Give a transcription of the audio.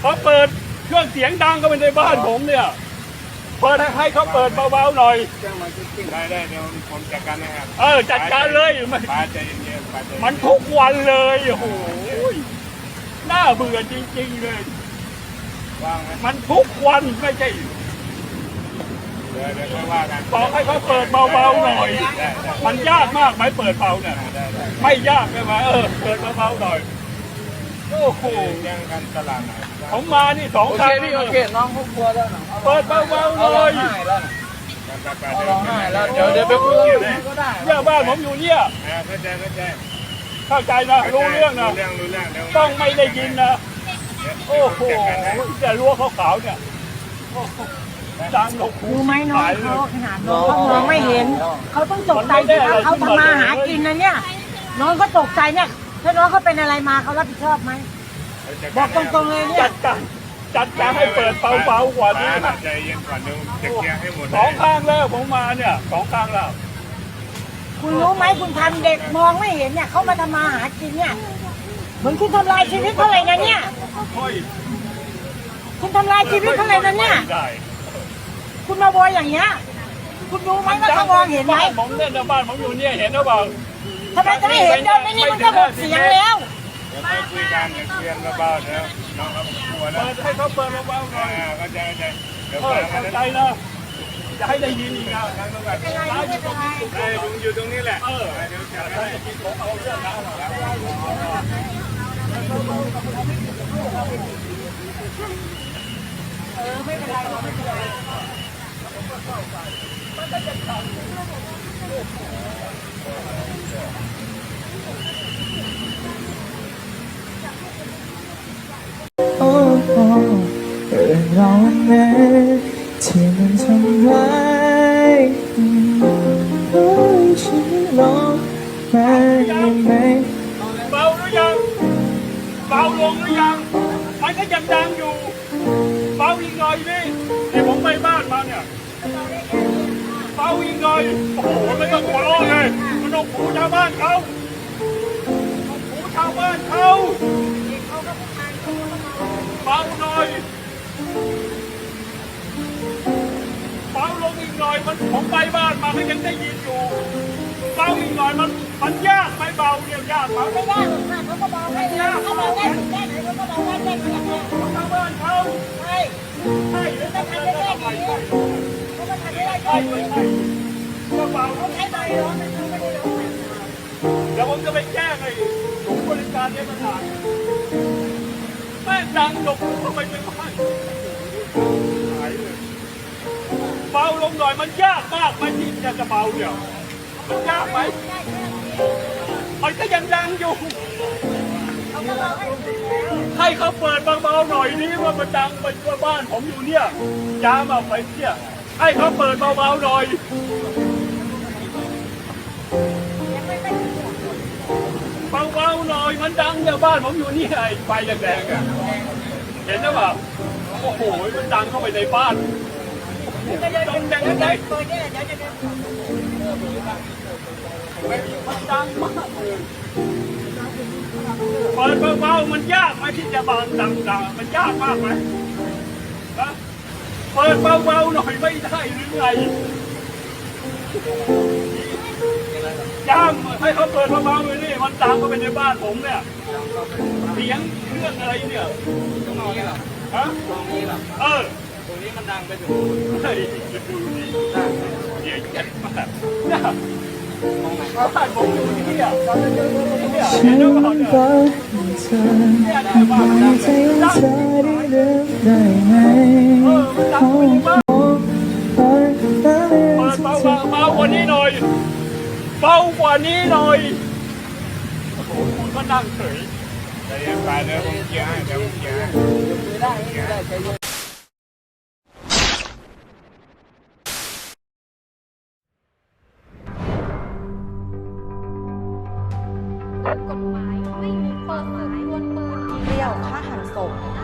เขาเปิดเครื่องเสียงดังเข้าไปในบ้านผมเนี่ยเปิดให้เขาเปิดเบาๆหน่อยได้ได้เดี๋ยวผมจัดการนะครับเออจัดการเลยมันป้าใจเย็นๆป้าใจเย็นมันทุกวันเลยโอ้โหน่าเบื่อจริง ๆเลยว่างไหมมันทุกวันไม่ใช่เดี๋ยวเดี๋ยวค่อยว่ากันบอกให้เขาเปิดเบาๆหน่อยได้ได้มันยากมากไหมเปิดเบาเนี่ยได้ได้ไม่ยากใช่ไหมเออเปิดเบาๆหน่อย โอ้โหแย่งกันตลาดไหนผมมานี่สองโอคเครั้งพี่โอเคน้องเขากลัวแล้วนะเปิดเบาๆหเอาน่ร้อองยไห้แล้วนะไปไปเอาเดี๋ยวร้องไห้แล้วเดี๋ยวเดี๋ยวไปคุยกับมันก็ได้เนี่ยบ้านผมอยู่เนี่ยเข้าใจเข้าใจเข้าใจนะรู้เรื่องนะรู้เรื่องรู้เรื่องเดี๋ยวต้องไม่ได้ยินนะเดี๋ยวโอ้โหจัดการให้แต่รั้วขาวๆเนี่ยโอ้โหดังหนกหูรู้ไหมน้องหายเลเขาย ขนาดน้องเขามองไม่เห็น เขาต้องตกใจที่ว่าเขาทำมาหากินนะเนี่ย น้องก็ตกใจเนี่ย ถ้าน้องเขาเป็นอะไรมาเขารับผิดชอบไหม บอกตรงๆเลยเนี่จัยดการจัดการให้เปิดเบาๆกว่านี้ป้นะใจเย็นก่อนเดี๋ยวจะเคลียร์ให้หมดสองข้างแล้วผมมาเนี่ยสองข้างแล้วคุณรู้ไหมคุณทำเด็กมองไม่เห็นเนี่ยเขามาทำมาหากินเนี่ยเหมือนคุณทำลายชีวิตเขาเลยนะเนี่ยค่อยคุณทำลายชีวิตเขาเลยนะเนี่ย ได้คุณมาโวยอย่างเงี้ย คุณรู้ไหมว่าเขามองเห็นไหมบ้านผมเนี่ยนะบ้านผมอยู่เนี่ยเห็นหรือเปล่า ทำไมจะไม่เห็นเดินไม่นี่มันก็หมดเสียงแล้วเดี๋ยวค่อยคุยกันเดี๋ยวเคลียร์เบาๆเดี๋ยวน้องเขากลัวแล้วเปิดให้เขาเปิดเบาๆหน่อ่าอยเข้าใจเข้าใจเดี๋ยวเอฟัองกัเข้านนะใจนะจะให้ได้ยินอีกนะได้ลุงอยู่ตรงนี้แหละเออเดี๋ยวจัดถ้าให้จะกินของเอาเรื่องนะ โอ้โอ้เรื่องราวแม้ที่มันทำร้ายเฮ้ยฉันร้องไห้ไหมเบาหรือยัง เบาลงหรือยัง มันก็ยังดังอยู่ เบาอีกหน่อยดิที่ผมไปบ้านมาเนี่ย เบาอีกหน่อย โอ้โหไม่ต้องหัวเราะเลย มันต้องหูชาวบ้านเขาหูชาวบ้านเขาเบาหน่อยเบาลงอีกหน่อยมันผมไปบ้านมาก็ยังได้ยินอยู่เบาอีกหน่อยมันมันยากไหมเบาเนี่ยยากเบาไม่ได้หรอกค่ะเขาก็บอกให้เลยเขาบอกได้ถึงได้ไหนเขาก็บอกว่าได้ขนาดนี้ชาวบ้านเขาใช่ใช่หรือถ้าไม่ทำได้ใช่แค่นี้เขาก็ทำได้แค่ใช่นี้ไม่ใช่ก็เบาเขาใช้ใบร้อนนเารเนี่ยประธานแม่งดังหลบเข้าไปเป็นบ้หายเลยเบาลงหน่อยมันยากมากไหมที่จะจะเบาเนี่ยมันยากไหมมันก็ยังดังอยู่ ให้เขาเปิดเบาๆหน่อยนี้ว่ามันดังมันว่าบ้านผมอยู่เนี่ยยามเอาไปเนี่ยให้เขาเปิดเบาๆหน่อย มันดังเนี่ยบ้านผมอยู่นี่ไอ้ไฟแดงๆอะเห็นหรือเปล่าโอ้โหมันดังเข้าไปในบ้านดังแดงแดงเปิดเนี่ยเดี๋ยวจะเดินมันดังมากเลยเปิดเบาๆมันยากไหมที่จะบางดังๆมันยากมากไหมนะเปิดเบาๆหน่อยไม่ได้หรือไง ย้ำให้เขาเปิดเบาๆเลยนี่มันดังเข้าไปในบ้านผมเนี่ยเสียงเครื่องอะไรเนี่ยตรงนี้เหรอฮะตรงนี้เหรอเออตรงนี้มันดังไปถึงเฮ้ยจะดูดิเหี้ยเจ็ดมากเนี่ยบ้านผมอยู่ที่เนี่ยเนี่ยฉัเห็นนหรือเปรัล่ากเนี่ยเธอไม่ใจของเธอได้ลืมได้ไหมเออมันดั ว่านี้หน่อยโอ้โหคุณก็นั่งเฉยใจเย็นไปเดี๋ยวผมเคลียร์ให้เดี๋ยวผมเคลียร์ให้ไม่ได้ไม่ได้ใจเย็นกฎหมายไม่มีเปิดเผยวนปืนเปรี้ยวฆ่าหันศพ